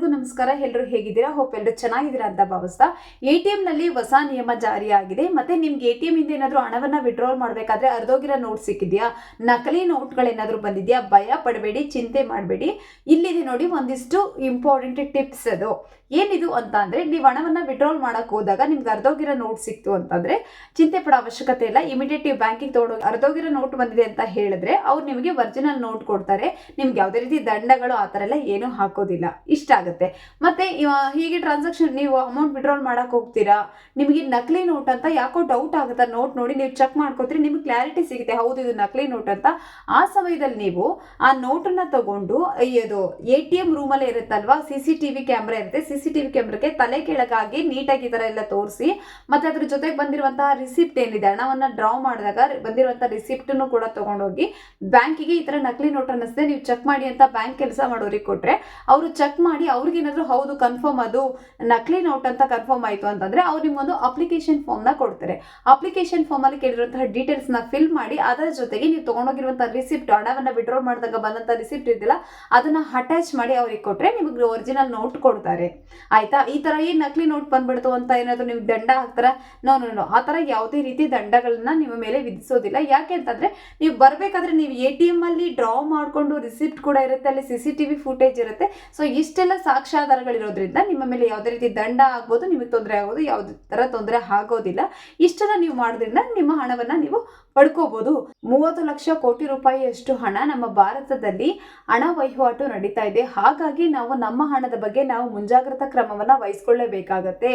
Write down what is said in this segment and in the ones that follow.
ಎಲ್ರಿಗೂ ನಮಸ್ಕಾರ. ಎಲ್ಲರೂ ಹೇಗಿದ್ದೀರಾ? ಹೋಪ್ ಎಲ್ಲರೂ ಚೆನ್ನಾಗಿದ್ದೀರಾ ಅಂತ ಭಾವಿಸ್ತಾ ಎ ಟಿ ನಲ್ಲಿ ಹೊಸ ನಿಯಮ ಜಾರಿಯಾಗಿದೆ. ಮತ್ತೆ ನಿಮ್ಗೆ ಎ ಟಿ ಎಂ ಇಂದ ಏನಾದರೂ ಹಣವನ್ನ ವಿಡ್ರಾಲ್ ಮಾಡಬೇಕಾದ್ರೆ ಅರ್ಧೋಗಿರೋ ನೋಟ್ ಸಿಕ್ಕಿದ್ಯಾ? ನಕಲಿ ನೋಟ್ಗಳೇನಾದರೂ ಬಂದಿದ್ಯಾ? ಭಯ ಪಡಬೇಡಿ, ಚಿಂತೆ ಮಾಡಬೇಡಿ. ಇಲ್ಲಿದೆ ನೋಡಿ ಒಂದಿಷ್ಟು ಇಂಪಾರ್ಟೆಂಟ್ ಟಿಪ್ಸ್ ಅದು. ಏನಿದು ಅಂತ ಅಂದ್ರೆ ನೀವು ಹಣವನ್ನ ವಿಡ್ರಾಲ್ ಮಾಡಕ್ ಹೋದಾಗ ನಿಮ್ಗೆ ಅರ್ಧೋಗಿರೋ ನೋಟ್ ಸಿಕ್ತು ಅಂತಂದ್ರೆ ಚಿಂತೆ ಪಡೋ ಅವಶ್ಯಕತೆ ಇಲ್ಲ. ಇಮಿಡಿಯೇಟ್ ನೀವು ಬ್ಯಾಂಕಿಗೆ ತಗೊಂಡೋಗಿ ಅರ್ಧೋಗಿರೋ ನೋಟ್ ಬಂದಿದೆ ಅಂತ ಹೇಳಿದ್ರೆ ಅವ್ರು ನಿಮಗೆ ಒರಿಜಿನಲ್ ನೋಟ್ ಕೊಡ್ತಾರೆ. ನಿಮ್ಗೆ ಯಾವುದೇ ರೀತಿ ದಂಡಗಳು ಆ ಥರ ಎಲ್ಲ ಏನೂ ಹಾಕೋದಿಲ್ಲ. ಇಷ್ಟ ಆಗುತ್ತೆ. ಮತ್ತೆ ಇವ- ಹೀಗೆ ಟ್ರಾನ್ಸಾಕ್ಷನ್ ನೀವು ಅಮೌಂಟ್ ವಿಡ್ರಾಲ್ ಮಾಡಕ್ ಹೋಗ್ತೀರಾ? ನಿಮಗೆ ನಕಲಿ ನೋಟ್ ಅಂತ ಯಾಕೋ ಡೌಟ್ ಆಗುತ್ತೆ? ನೋಟ್ ನೋಡಿ ನೀವು ಚೆಕ್ ಮಾಡ್ಕೋತೀರಿ, ನಿಮ್ಗೆ ಕ್ಲಾರಿಟಿ ಸಿಗುತ್ತೆ. ಹೌದು, ಇದು ನಕಲಿ ನೋಟ್ ಅಂತ. ಆ ಸಮಯದಲ್ಲಿ ನೀವು ಆ ನೋಟನ್ನ ತಗೊಂಡು ಅದು ಎ ಟಿ ಎಂ ರೂಮಲ್ಲೇ ಇರುತ್ತಲ್ವಾ? C C T V camera ಇರುತ್ತೆ. ಸಿ ಸಿ ಟಿ ವಿ ಕ್ಯಾಮ್ರಾಗೆ ತಲೆ ಕೆಳಗಾಗಿ ನೀಟಾಗಿ ಈ ಥರ ಎಲ್ಲ ತೋರಿಸಿ, ಮತ್ತೆ ಅದ್ರ ಜೊತೆಗೆ ಬಂದಿರುವಂತಹ ರಿಸಿಪ್ಟ್ ಏನಿದೆ, ಹಣವನ್ನ ಡ್ರಾ ಮಾಡಿದಾಗ ಬಂದಿರುವಂತಹ ರಿಸಿಪ್ಟನ್ನು ಕೂಡ ತಗೊಂಡೋಗಿ ಬ್ಯಾಂಕಿಗೆ ಈ ತರ ನಕಲಿ ನೋಟ್ ಅನ್ನಿಸ್ದೆ ನೀವು ಚೆಕ್ ಮಾಡಿ ಅಂತ ಬ್ಯಾಂಕ್ ಕೆಲಸ ಮಾಡೋರಿಗೆ ಕೊಟ್ರೆ, ಅವರು ಚೆಕ್ ಮಾಡಿ ಅವ್ರಿಗೇನಾದ್ರೂ ಹೌದು ಕನ್ಫರ್ಮ್ ಅದು, ನಕಲಿ ನೋಟ್ ಅಂತ ಕನ್ಫರ್ಮ್ ಆಯಿತು ಅಂತಂದ್ರೆ ಅವ್ರು ನಿಮ್ಗೊಂದು ಅಪ್ಲಿಕೇಶನ್ ಫಾರ್ಮ್ನ ಕೊಡ್ತಾರೆ. ಅಪ್ಲಿಕೇಶನ್ ಫಾರ್ಮಲ್ಲಿ ಕೇಳಿರುವಂತಹ ಡೀಟೇಲ್ಸ್ನ ಫಿಲ್ ಮಾಡಿ ಅದರ ಜೊತೆಗೆ ನೀವು ತೊಗೊಂಡೋಗಿರುವಂಥ ರಿಸಿಪ್ಟ್ ಹಣವನ್ನು ವಿಡ್ರಾಲ್ ಮಾಡಿದಾಗ ಬಂದಂಥ ರಿಸಿಪ್ಟ್ ಇದೆಯಲ್ಲ ಅದನ್ನ ಅಟ್ಯಾಚ್ ಮಾಡಿ ಅವ್ರಿಗೆ ಕೊಟ್ಟರೆ ನಿಮಗೆ ಒರಿಜಿನಲ್ ನೋಟ್ ಕೊಡ್ತಾರೆ. ಆಯ್ತಾ? ಈ ಥರ ಏನು ನಕಲಿ ನೋಟ್ ಬಂದ್ಬಿಡ್ತು ಅಂತ ಏನಾದರೂ ನಿಮ್ಗೆ ದಂಡ ಹಾಕ್ತಾರ? ನೋ ನೋ ನೋ ಆ ಥರ ಯಾವುದೇ ರೀತಿ ದಂಡಗಳನ್ನ ನಿಮ್ಮ ಮೇಲೆ ವಿಧಿಸೋದಿಲ್ಲ. ಯಾಕೆ ಅಂತಂದ್ರೆ ನೀವು ಬರಬೇಕಾದ್ರೆ ನೀವು ಎ ಟಿ ಎಂ ಅಲ್ಲಿ ಡ್ರಾ ಮಾಡಿಕೊಂಡು ರಿಸಿಪ್ಟ್ ಕೂಡ ಇರುತ್ತೆ, ಅಲ್ಲಿ C C T V footage ಇರುತ್ತೆ. ಸೊ ಇಷ್ಟೆಲ್ಲ ಸಾಕ್ಷ್ಯಾಧಾರಗಳಿರೋದ್ರಿಂದ ನಿಮ್ಮ ಮೇಲೆ ಯಾವುದೇ ರೀತಿ ದಂಡ ಆಗ್ಬೋದು, ನಿಮಗೆ ತೊಂದರೆ ಆಗೋದು ಯಾವುದೇ ಥರ ತೊಂದರೆ ಆಗೋದಿಲ್ಲ. ಇಷ್ಟೆಲ್ಲ ನೀವು ಮಾಡೋದ್ರಿಂದ ನಿಮ್ಮ ಹಣವನ್ನು ನೀವು ಪಡ್ಕೋಬಹುದು ಮೂವತ್ತು ಲಕ್ಷ ಕೋಟಿ ರೂಪಾಯಿಯಷ್ಟು ಹಣ ನಮ್ಮ ಭಾರತದಲ್ಲಿ ಹಣ ವಹಿವಾಟು ನಡೀತಾ ಇದೆ. ಹಾಗಾಗಿ ನಾವು ನಮ್ಮ ಹಣದ ಬಗ್ಗೆ ನಾವು ಮುಂಜಾಗ್ರತಾ ಕ್ರಮವನ್ನ ವಹಿಸ್ಕೊಳ್ಳೇಬೇಕಾಗತ್ತೆ.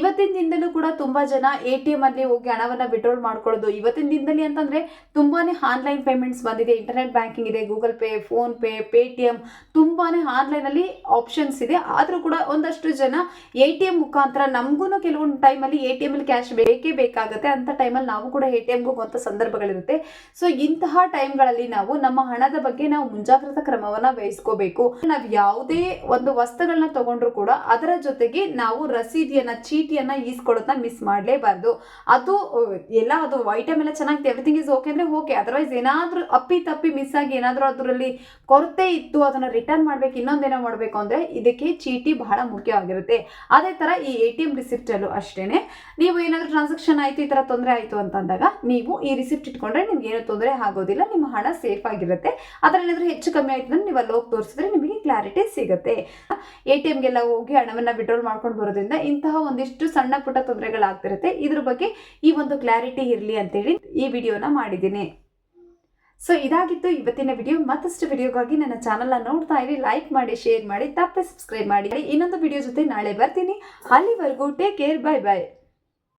ಇವತ್ತಿನ ದಿನದಲ್ಲೂ ಕೂಡ ತುಂಬಾ ಜನ ಎ ಟಿ ಎಂ ಅಲ್ಲಿ ಹೋಗಿ ಹಣವನ್ನ ವಿಡ್ರಾಲ್ ಮಾಡ್ಕೊಳ್ಳೋದು. ಇವತ್ತಿನ ದಿನದಲ್ಲಿ ಅಂತಂದ್ರೆ ತುಂಬಾನೇ ಆನ್ಲೈನ್ ಪೇಮೆಂಟ್ಸ್ ಬಂದಿದೆ. ಇಂಟರ್ನೆಟ್ ಬ್ಯಾಂಕಿಂಗ್ ಇದೆ Google Pay PhonePe Paytm ತುಂಬಾನೇ ಆನ್ಲೈನ್ ಅಲ್ಲಿ ಆಪ್ಷನ್ಸ್ ಇದೆ. ಆದ್ರೂ ಕೂಡ ಒಂದಷ್ಟು ಜನ ಎ ಟಿ ಎಂ ಮುಖಾಂತರ ನಮಗೂ ಕೆಲವೊಂದು ಟೈಮಲ್ಲಿ ಎ ಟಿ ಎಂ ಅಲ್ಲಿ ಕ್ಯಾಶ್ ಬೇಕೇ ಬೇಕಾಗುತ್ತೆ. ಅಂತ ಟೈಮಲ್ಲಿ ನಾವು ಕೂಡ ಎ ಟಿ ಎಮ್ಗೆ ಹೋಗುವಂಥ ಸಂದರ್ಭಗಳಿರುತ್ತೆ. ಸೊ ಇಂತಹ ಟೈಮ್ಗಳಲ್ಲಿ ನಾವು ನಮ್ಮ ಹಣದ ಬಗ್ಗೆ ನಾವು ಮುಂಜಾಗ್ರತಾ ಕ್ರಮವನ್ನ ವಹಿಸ್ಕೋಬೇಕು. ನಾವು ಯಾವುದೇ ಒಂದು ವಸ್ತುಗಳನ್ನ ತಗೊಂಡ್ರು ಕೂಡ ಅದರ ಜೊತೆಗೆ ನಾವು ರಸೀದಿಯನ್ನ, ಚೀಟಿಯನ್ನ ಈಸ್ಕೊಳ್ಳೋದನ್ನ ಮಿಸ್ ಮಾಡಲೇಬಾರ್ದು. ಅದು, ಎಲ್ಲ ಅದು ಐಟಮ್ ಎಲ್ಲ ಚೆನ್ನಾಗಿದೆ ಎವ್ರಿಥಿಂಗ್ ಇಸ್ ಓಕೆ ಅಂದ್ರೆ ಓಕೆ ಅದರ್ವೈಸ್ ಏನಾದ್ರೂ ಅಪ್ಪಿ ತಪ್ಪಿ ಮಿಸ್ ಆಗಿ ಏನಾದರೂ ಅದರಲ್ಲಿ ಕೊರತೆ ಇತ್ತು, ಅದನ್ನ ರಿಟರ್ನ್ ಮಾಡ್ಬೇಕು, ಇನ್ನೊಂದೇನೋ ಮಾಡಬೇಕು ಅಂದ್ರೆ ಇದಕ್ಕೆ ಚೀಟಿ ಬಹಳ ಮುಖ್ಯವಾಗಿರುತ್ತೆ ಅದೇ ತರ ಈ ಎ ಟಿ ಎಂ ರಿಸಿಪ್ಟ್ ಅಲ್ಲೂ ಅಷ್ಟೇನೆ. ನೀವು ಏನಾದ್ರೂ ಟ್ರಾನ್ಸಾಕ್ಷನ್ ಆಯ್ತು, ಈ ತರ ತೊಂದರೆ ಆಯ್ತು ಅಂತಂದಾಗ ನೀವು ಈ ರಿಸಿಪ್ಟ್ ಇಟ್ಕೊಂಡ್ರೆ ನಿಮ್ಗೆ ಏನೂ ತೊಂದರೆ ಆಗೋದಿಲ್ಲ, ನಿಮ್ಮ ಹಣ ಸೇಫ್ ಆಗಿರುತ್ತೆ. ಅದ್ರಲ್ಲಿ ಏನಾದ್ರೂ ಹೆಚ್ಚು ಕಮ್ಮಿ ಆಯ್ತು ಅಂದ್ರೆ ನೀವು ಅಲ್ಲಿ ಹೋಗಿ ತೋರಿಸಿದ್ರೆ ನಿಮಗೆ ಕ್ಲಾರಿಟಿ ಸಿಗುತ್ತೆ. ಎ ಟಿ ಎಮ್ಗೆಲ್ಲ ಹೋಗಿ ಹಣವನ್ನು ವಿಡ್ರಾಲ್ ಮಾಡ್ಕೊಂಡು ಬರೋದ್ರಿಂದ ಇಂತಹ ಒಂದಿಷ್ಟು ಸಣ್ಣ ಪುಟ್ಟ ತೊಂದರೆಗಳಾಗ್ತಿರುತ್ತೆ. ಇದ್ರ ಬಗ್ಗೆ ಈ ಒಂದು ಕ್ಲಾರಿಟಿ ಇರಲಿ ಅಂತೇಳಿ ಈ ವಿಡಿಯೋನ ಮಾಡಿದ್ದೀನಿ. ಸೊ ಇದಾಗಿತ್ತು ಇವತ್ತಿನ ವಿಡಿಯೋ. ಮತ್ತಷ್ಟು ವಿಡಿಯೋಗಾಗಿ ನನ್ನ ಚಾನಲ್ನ ನೋಡ್ತಾ ಇರಿ. ಲೈಕ್ ಮಾಡಿ ಶೇರ್ ಮಾಡಿ ತಪ್ಪದೆ ಸಬ್ಸ್ಕ್ರೈಬ್ ಮಾಡಿ. ಇನ್ನೊಂದು ವಿಡಿಯೋ ಜೊತೆ ನಾಳೆ ಬರ್ತೀನಿ. ಅಲ್ಲಿವರೆಗೂ ಟೇಕ್ ಕೇರ್ ಬೈ ಬೈ